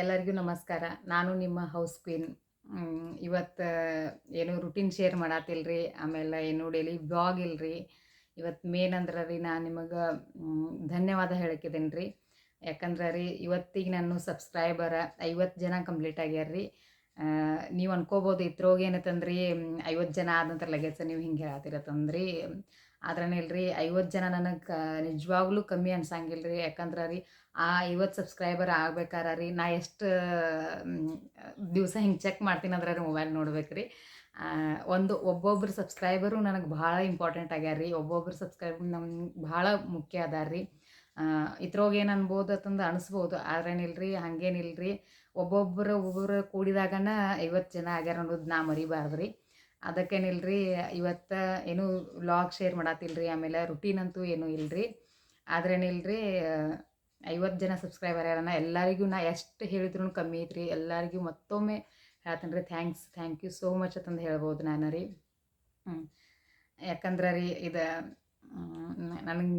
ಎಲ್ಲರಿಗೂ ನಮಸ್ಕಾರ. ನಾನು ನಿಮ್ಮ ಹೌಸ್ ಕ್ವೀನ್ ಇವತ್ತು ಏನು ರುಟೀನ್ ಶೇರ್ ಮಾಡತ್ತಿಲ್ರಿ ಆಮೇಲೆ ಏನು ಡೈಲಿ ಬ್ಲಾಗ್ ಇಲ್ರಿ. ಇವತ್ತು ಮೇನ್ ಅಂದ್ರೆ ರೀ ನಾನು ನಿಮಗೆ ಧನ್ಯವಾದ ಹೇಳಕ್ಕಿದ್ದೀನಿ ರೀ ಯಾಕಂದ್ರೆ ರೀ ಇವತ್ತಿಗೆ ನಾನು ಸಬ್ಸ್ಕ್ರೈಬರ್ ಐವತ್ತು ಜನ ಕಂಪ್ಲೀಟ್ ಆಗ್ಯಾರ ರೀ ನೀವು ಅನ್ಕೋಬೋದು ಇತ್ರೋಗ ಏನತ್ತಂದ್ರಿ ಐವತ್ತು ಜನ ಆದಂತರ ಲಗೇಜ್ ನೀವು ಹಿಂಗೆ ಹೇಳತ್ತಿರತ್ತಂದ್ರಿ ಆದ್ರನೇ ಇಲ್ರಿ ಐವತ್ತು ಜನ ನನಗೆ ನಿಜವಾಗ್ಲೂ ಕಮ್ಮಿ ಅನ್ಸಂಗಿಲ್ಲ ರೀ ಯಾಕಂದ್ರೆ ರೀ, ಆ ಐವತ್ತು ಸಬ್ಸ್ಕ್ರೈಬರ್ ಆಗ್ಬೇಕಾರ ರೀ, ನಾ ಎಷ್ಟು ದಿವಸ ಹಿಂಗೆ ಚೆಕ್ ಮಾಡ್ತೀನಿ ಅಂದ್ರೆ ರೀ ಮೊಬೈಲ್ ನೋಡ್ಬೇಕು ರೀ. ಒಂದು ಒಬ್ಬೊಬ್ರು ಸಬ್ಸ್ಕ್ರೈಬರು ನನಗೆ ಭಾಳ ಇಂಪಾರ್ಟೆಂಟ್ ಆಗ್ಯಾರ ರೀ. ಒಬ್ಬೊಬ್ರು ಸಬ್ಸ್ಕ್ರೈಬರ್ ನಮ್ಗೆ ಭಾಳ ಮುಖ್ಯ ಅದಾರ ರೀ. ಇದ್ರೊಳಗ ಏನು ಅನ್ಬೋದು ಅಂತಂದು ಅನಿಸ್ಬೋದು. ಆದ್ರೇನಿಲ್ರಿ ಹಂಗೇನಿಲ್ರಿ ಒಬ್ಬೊಬ್ಬರು ಒಬ್ಬೊಬ್ಬರು ಕೂಡಿದಾಗನ ಐವತ್ತು ಜನ ಆಗ್ಯಾರ ಅನ್ನೋದು ನಾ ಮರಿಬಾರ್ದು ರೀ. ಅದಕ್ಕೇನಿಲ್ರಿ, ಇವತ್ತು ಏನು ವ್ಲಾಗ್ ಶೇರ್ ಮಾಡತ್ತಿಲ್ರಿ ಆಮೇಲೆ ರುಟೀನ್ ಅಂತೂ ಏನೂ ಇಲ್ರಿ. ಆದ್ರೇನಿಲ್ರಿ ಐವತ್ತು ಜನ ಸಬ್ಸ್ಕ್ರೈಬರ್ ಯಾರನ್ನ ಎಲ್ಲರಿಗೂ ನಾ ಎಷ್ಟು ಹೇಳಿದ್ರು ಕಮ್ಮಿ ಐತ್ರಿ. ಎಲ್ಲರಿಗೂ ಮತ್ತೊಮ್ಮೆ ಹೇಳ್ತೀನಿ ರೀ thanks thank you so much ಅಂತಂದು ಹೇಳ್ಬೋದು ನಾನು ರೀ. ಯಾಕಂದ್ರೆ ರೀ, ಇದು ನನಗೆ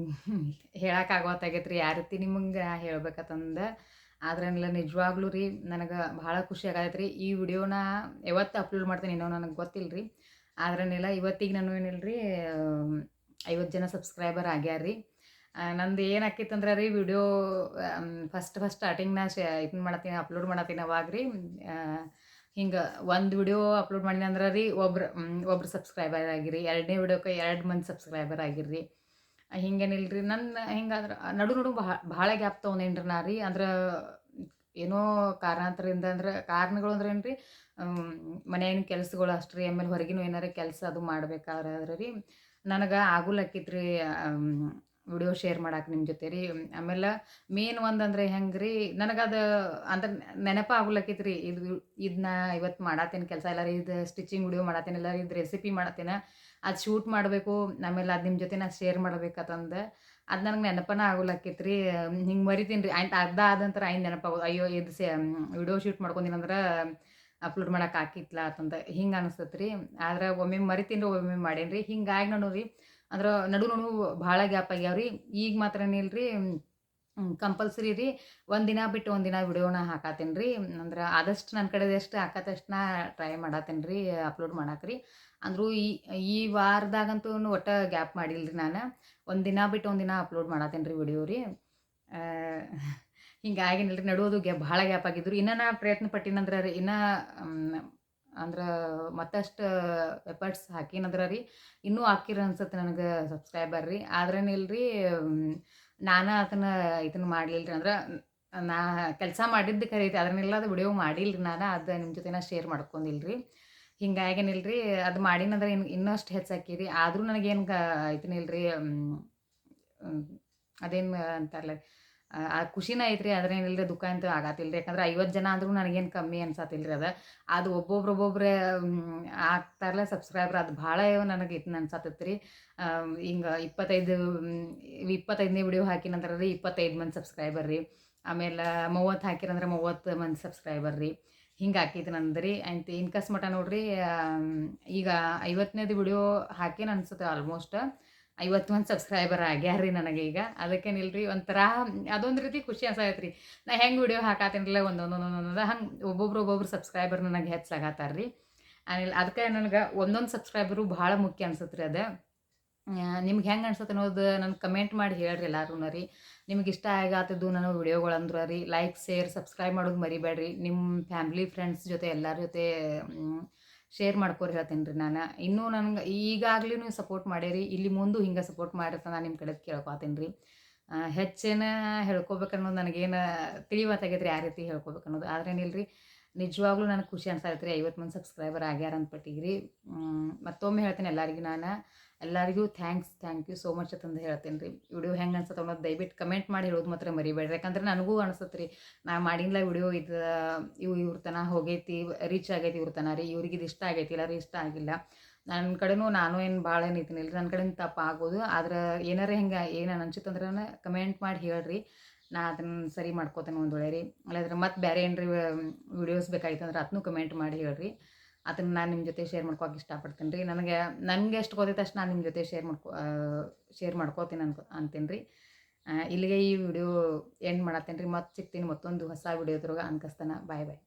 ಹೇಳೋಕ್ಕಾಗೋತ್ತಾಗೈತೆ ರೀ ಯಾವ ರೀತಿ ನಿಮಗೆ ಹೇಳ್ಬೇಕಂತಂದು. ಆದ್ರೇನಿಲ್ಲ ನಿಜವಾಗ್ಲೂ ರೀ ನನಗೆ ಭಾಳ ಖುಷಿ ಆಗೈತೆ ರೀ ಈ ವಿಡಿಯೋನ ಯಾವತ್ತು ಅಪ್ಲೋಡ್ ಮಾಡ್ತೀನಿ ಇನ್ನೂ ನನಗೆ ಗೊತ್ತಿಲ್ಲ ರೀ ಆದ್ರೇನಿಲ್ಲ ಇವತ್ತಿಗೆ ನಾನು ಏನಿಲ್ಲ ರೀ ಐವತ್ತು ಜನ ಸಬ್ಸ್ಕ್ರೈಬರ್ ಆಗ್ಯಾರ ರೀ ನಂದು ಏನು ಆಕಿತ್ತಂದ್ರೆ ರೀ ವಿಡಿಯೋ ಫಸ್ಟ್ ಫಸ್ಟ್ ಸ್ಟಾರ್ಟಿಂಗ್ ನಾ ಶೇ ಇದನ್ನ ಮಾಡತ್ತೀನಿ ಅಪ್ಲೋಡ್ ಮಾಡತ್ತೀನಿ ಅವಾಗ ರೀ ಹಿಂಗೆ ಒಂದು ವಿಡಿಯೋ ಅಪ್ಲೋಡ್ ಮಾಡಿನಂದ್ರೆ ರೀ ಒಬ್ರು ಒಬ್ರು ಸಬ್ಸ್ಕ್ರೈಬರ್ ಆಗಿರಿ, ಎರಡನೇ ವಿಡಿಯೋಕ್ಕೆ ಎರಡು ಮಂದಿ ಸಬ್ಸ್ಕ್ರೈಬರ್ ಆಗಿರ್ರಿ. ಹಿಂಗೇನಿಲ್ಲ ರೀ ನನ್ನ ಹಿಂಗಾದ್ರೆ ನಡು ನಡು ಭಾಳ ಭಾಳ ಗ್ಯಾಪ್ ತೊಗೊಂಡೇನಿ ರೀ ನಾ ರೀ. ಅಂದ್ರೆ, ಏನೋ ಕಾರಣಾಂತರದಿಂದ ಅಂದ್ರೆ, ಕಾರಣಗಳು ಅಂದ್ರೆ ಏನು ರೀ ಮನ್ಯಾಗಿನ ಕೆಲ್ಸಗಳು ಅಷ್ಟು ರೀ ಆಮೇಲೆ ಹೊರಗಿನೂ ಏನಾರ ಕೆಲಸ ಅದು ಮಾಡ್ಬೇಕಾದ್ರೆ ರೀ, ನನಗೆ ಆಗುಲಕ್ಕಿತ್ತು ರೀ ವಿಡಿಯೋ ಶೇರ್ ಮಾಡಕ್ಕೆ ನಿಮ್ಮ ಜೊತೆ ರೀ ಆಮೇಲೆ ಮೇನ್ ಒಂದು ಅಂದ್ರೆ ಹೆಂಗೆ ರೀ ನನಗದು ಅಂದ್ರೆ ನೆನಪು ಆಗ್ಲಕ್ಕಿತ್ತು ರೀ ಇದು ಇದನ್ನ ಇವತ್ತು ಮಾಡತ್ತೇನೆ ಕೆಲಸ ಎಲ್ಲ ಇದು ಸ್ಟಿಚಿಂಗ್ ವಿಡಿಯೋ ಮಾಡತ್ತೇನೆ ಇಲ್ಲ ಇದು ರೆಸಿಪಿ ಮಾಡತ್ತೇನೆ ಅದು ಶೂಟ್ ಮಾಡಬೇಕು, ಆಮೇಲೆ ಅದು ನಿಮ್ಮ ಜೊತೆ ನಾ ಶೇರ್ ಮಾಡ್ಬೇಕಂತಂದು, ಅದು ನನಗೆ ನೆನಪನ ಆಗುಲಕ್ಕಿತ್ತು ರೀ ಹಿಂಗೆ ಮರಿತೀನಿ ರೀ ಆಯ್ತು ಅರ್ಧ ಆದಂತರ ಆಯ್ತು ನೆನಪಾಗೋದು. ಅಯ್ಯೋ, ಇದು ಸೇ, ವಿಡಿಯೋ ಶೂಟ್ ಮಾಡ್ಕೊಂಡಿನಂದ್ರೆ ಅಪ್ಲೋಡ್ ಮಾಡಕ್ಕೆ ಹಾಕಿತ್ಲ ಅಂತಂದು ಹಿಂಗೆ ಅನಿಸ್ತೈತೆ ರೀ ಆದ್ರೆ ಒಮ್ಮೆ ಮರಿತೀನಿ ರೀ ಒಮ್ಮೆ ಮಾಡೇನಿ ರೀ ಹಿಂಗಾಗಿ ನಾನು ರೀ ಅಂದ್ರೆ ನಡು ನಡು ಭಾಳ ಗ್ಯಾಪ್ ಆಗ್ಯಾವ ರೀ ಈಗ ಮಾತ್ರ ಇಲ್ರಿ ಕಂಪಲ್ಸರಿ ರೀ. ಒಂದಿನ ದಿನ ಬಿಟ್ಟು ಒಂದಿನ ದಿನ ವಿಡಿಯೋನ ಹಾಕತ್ತೀನಿ ರೀ ಅಂದ್ರೆ ಆದಷ್ಟು ನನ್ನ ಕಡೆ ಎಷ್ಟು ಹಾಕತ್ತಷ್ಟು ನಾ ಟ್ರೈ ಮಾಡತ್ತೀನಿ ರೀ ಅಪ್ಲೋಡ್ ಮಾಡಕ್ಕೆ ರೀ ಅಂದರೂ ಈ ಈ ವಾರದಾಗಂತೂ ಒಟ್ಟು ಗ್ಯಾಪ್ ಮಾಡಿಲ್ಲ ರೀ ನಾನು. ಒಂದಿನ ದಿನ ಬಿಟ್ಟು ಒಂದಿನ ದಿನ ಅಪ್ಲೋಡ್ ಮಾಡತ್ತೀನಿ ರೀ. ವಿಡಿಯೋ ರೀ ಹಿಂಗಾಗಿನಿಲ್ಲ ರೀ ನಡುವುದು ಗ್ಯಾಪ್ ಭಾಳ ಗ್ಯಾಪ್ ಆಗಿದ್ರು ಇನ್ನೂ ನಾ ಪ್ರಯತ್ನ ಪಟ್ಟಿನಂದ್ರೆ ಇನ್ನೂ ಅಂದ್ರೆ ಮತ್ತಷ್ಟು ಎಫರ್ಟ್ಸ್ ಹಾಕಿನದ್ರ ರೀ? ಇನ್ನೂ ಹಾಕಿರ ಅನ್ಸುತ್ತೆ ನನಗೆ ಸಬ್ಸ್ಕ್ರೈಬರ್ ರೀ. ಆದ್ರೇನಿಲ್ಲ ರೀ ನಾನು ಅದನ್ನ ಇದನ್ನು ಮಾಡಲಿಲ್ಲ ರೀ ಅಂದ್ರೆ ನಾ ಕೆಲಸ ಮಾಡಿದ್ದು ಕರೀತಿ ಅದನ್ನೆಲ್ಲ ಅದು ವಿಡಿಯೋ ಮಾಡಿಲ್ಲ ರೀ ನಾನು, ಅದು ನಿಮ್ಮ ಜೊತೆ ನಾ ಶೇರ್ ಮಾಡ್ಕೊಂಡಿಲ್ಲ ರೀ ಅದು ಮಾಡಿನಂದ್ರೆ ಇನ್ನು ಇನ್ನಷ್ಟು ಹೆಚ್ಚು ಹಾಕಿರಿ. ಆದರೂ ನನಗೇನು ಗ ರೀ ಅದೇನು ಅಂತಾರಲ್ಲ ಆ ಖುಷಿನ ಐತ್ರಿ ಅದ್ರೇನಿಲ್ಲ ರೀ ದುಃಖ ಅಂತ ಆಗತ್ತಿಲ್ಲ ರೀ ಯಾಕಂದ್ರೆ ಐವತ್ತು ಜನ ಅಂದ್ರೂ ನನಗೇನು ಕಮ್ಮಿ ಅನ್ಸತ್ತಿಲ್ಲ ರೀ ಅದು. ಅದು ಒಬ್ಬೊಬ್ರು ಒಬ್ಬೊಬ್ರೆ ಆಗ್ತಾರಲ್ಲ ಸಬ್ಸ್ಕ್ರೈಬರ್ ಅದು ಭಾಳ ನನಗೆ ಇದನ್ನ ಅನ್ಸತ್ತೈತೆ ರೀ ಹಿಂಗೆ ಇಪ್ಪತ್ತೈದು ಇಪ್ಪತ್ತೈದನೇ ವಿಡಿಯೋ ಹಾಕಿನಂತಾರೆ ರೀ ಇಪ್ಪತ್ತೈದು ಮಂದಿ ಸಬ್ಸ್ಕ್ರೈಬರ್ ರೀ. ಆಮೇಲೆ ಮೂವತ್ತು ಹಾಕಿರಂದ್ರೆ ಮೂವತ್ತು ಮಂದಿ ಸಬ್ಸ್ಕ್ರೈಬರ್ ರೀ. ಹಿಂಗೆ ಹಾಕಿದ್ ನಂದು ರೀ ಆ್ಯಂಡ್ ಇನ್ಕಸ್ ಮಟ ನೋಡ್ರಿ ಈಗ ಐವತ್ತನೇದು ವಿಡಿಯೋ ಹಾಕೇನು ಅನ್ಸುತ್ತೆ ಆಲ್ಮೋಸ್ಟ್ ಐವತ್ತು ಮಂದಿ ಸಬ್ಸ್ಕ್ರೈಬರ್ ಆಗ್ಯಾರ ರೀ ನನಗೆ ಈಗ. ಅದಕ್ಕೆ ರೀ ಒಂಥರ, ಅದೊಂದು ರೀತಿ ಖುಷಿ ಅನ್ಸಾಯ್ತು ರೀ ನಾ ಹೆಂಗೆ ವಿಡಿಯೋ ಹಾಕಾತೀನಿಲ್ಲ ಒಂದೊಂದೊಂದೊಂದೊಂದು ಒಂದೊಂದು ಹಂಗೆ ಒಬ್ಬೊಬ್ರು ಒಬ್ಬೊಬ್ರು ಸಬ್ಸ್ಕ್ರೈಬರ್ ನನಗೆ ಹೆಚ್ಚಾಗತ್ತಾರ ರೀ ಆಮೇಲೆ ಅದಕ್ಕೆ ನನಗೆ ಒಂದೊಂದು ಸಬ್ಸ್ಕ್ರೈಬರು ಭಾಳ ಮುಖ್ಯ ಅನ್ಸತ್ತೆ ರೀ ಅದು ನಿಮ್ಗೆ ಹೆಂಗೆ ಅನ್ಸತ್ತೆ ಅನ್ನೋದು ನನಗೆ ಕಮೆಂಟ್ ಮಾಡಿ ಹೇಳ್ರಿ ಎಲ್ಲರೂ ರೀ. ನಿಮ್ಗೆ ಇಷ್ಟ ಆಗತ್ತದು ನನ್ನ ವಿಡಿಯೋಗಳಂದ್ರೆ ರೀ ಲೈಕ್ ಶೇರ್ ಸಬ್ಸ್ಕ್ರೈಬ್ ಮಾಡೋದು ಮರಿಬೇಡ್ರಿ. ನಿಮ್ಮ ಫ್ಯಾಮ್ಲಿ ಫ್ರೆಂಡ್ಸ್ ಜೊತೆ ಎಲ್ಲರ ಜೊತೆ ಶೇರ್ ಮಾಡ್ಕೊರಿ ಹೇಳ್ತೀನಿ ರೀ ನಾನು. ಇನ್ನೂ ನನಗೆ ಈಗಾಗಲೇ ನೀವು ಸಪೋರ್ಟ್ ಮಾಡೇರಿ ಇಲ್ಲಿ ಮುಂದೆ ಹಿಂಗೆ ಸಪೋರ್ಟ್ ಮಾಡಿರ್ತ ನಾನು ನಿಮ್ಮ ಕಡೆ ಕೇಳ್ಕೊತೀನಿ ರೀ ಹೆಚ್ಚಿನ ಹೇಳ್ಕೊಬೇಕನ್ನೋದು ನನಗೇನು ತಿಳಿವತ್ತಾಗೈತೆ ರೀ ಆ ರೀತಿ ಹೇಳ್ಕೊಬೇಕು ಅನ್ನೋದು ಆದ್ರೇನಿಲ್ಲ ರೀ ನಿಜವಾಗ್ಲೂ ನನಗೆ ಖುಷಿ ಅನ್ಸತ್ತೆ ರೀ, ಐವತ್ತು ಮಂದಿ ಸಬ್ಸ್ಕ್ರೈಬರ್ ಆಗ್ಯಾರ ಅಂದ್ಬಿಟ್ಟಿಗೆ ರೀ ಮತ್ತೊಮ್ಮೆ ಹೇಳ್ತೇನೆ ಎಲ್ಲರಿಗೂ ನಾನು. ಎಲ್ಲರಿಗೂ thanks thank you so much ಅಂತಂದು ಹೇಳ್ತೇನೆ ರೀ. ವಿಡಿಯೋ ಹೆಂಗೆ ಅನ್ಸತ್ತೆ ಅನ್ನೋದು ದಯವಿಟ್ಟು ಕಮೆಂಟ್ ಮಾಡಿ ಹೇಳೋದು ಮಾತ್ರ ಮರಿಬೇಡ್ರಿ. ಯಾಕಂದ್ರೆ ನನಗೂ ಅನ್ಸುತ್ತೆ ರೀ, ನಾ ಮಾಡಿಲ್ಲ ವಿಡಿಯೋ ಇದು, ಇವು, ಇವ್ರ ತನ ಹೋಗೈತಿ ರೀಚ್ ಆಗೈತಿ ಇವ್ರ ತನ ರೀ. ಇವ್ರಿಗೆ ಇದು ಇಷ್ಟ ಆಗೈತಿ ಇಲ್ಲ ರೀ, ಇಷ್ಟ ಆಗಿಲ್ಲ. ನನ್ನ ಕಡೆನೂ ನಾನು ಏನು ಭಾಳ ಏನು ಇದ್ದೀನಿಲ್ಲ ನನ್ನ ಕಡೆಯಿಂದ ತಪ್ಪು ಆಗ್ಬೋದು. ಆದ್ರೆ ಏನಾರ ಹಿಂಗೆ, ಏನು ಅನ್ಸುತ್ತಂದ್ರೆ ಕಮೆಂಟ್ ಮಾಡಿ ಹೇಳ್ರಿ. ನಾ ಅದನ್ನು ಸರಿ ಮಾಡ್ಕೋತೇನೆ ಒಂದು ವೇಳೆ ರೀ. ಅಲ್ಲಾದ್ರೆ ಮತ್ತೆ ಬೇರೆ ಏನ್ರಿ ವಿಡಿಯೋಸ್ ಬೇಕಾಗಿತ್ತು ಅಂದ್ರೆ ಅದನ್ನೂ ಕಮೆಂಟ್ ಮಾಡಿ ಹೇಳ್ರಿ. ಅದನ್ನು ನಾನು ನಿಮ್ಮ ಜೊತೆ ಶೇರ್ ಮಾಡ್ಕೋಕೆ ಇಷ್ಟಪಡ್ತೀನಿ ರೀ. ನನಗೆ ನನಗೆ ಎಷ್ಟು ಗೊತ್ತೈತೆ ಅಷ್ಟು ನಾನು ನಿಮ್ಮ ಜೊತೆ ಶೇರ್ ಮಾಡ್ಕೊ ಶೇರ್ ಮಾಡ್ಕೋತೀನಿ ಅನ್ಕೊ, ಅಂತೀನಿ ರೀ. ಇಲ್ಲಿಗೆ ಈ ವಿಡಿಯೋ ಎಂಡ್ ಮಾಡತ್ತೇನೆ ರೀ ಮತ್ತೆ ಸಿಗ್ತೀನಿ ಮತ್ತೊಂದು ಹೊಸ ವಿಡಿಯೋದ್ರೊಳಗೆ ಅನ್ಕಸ್ತಾನ. ಬಾಯ್ ಬಾಯ್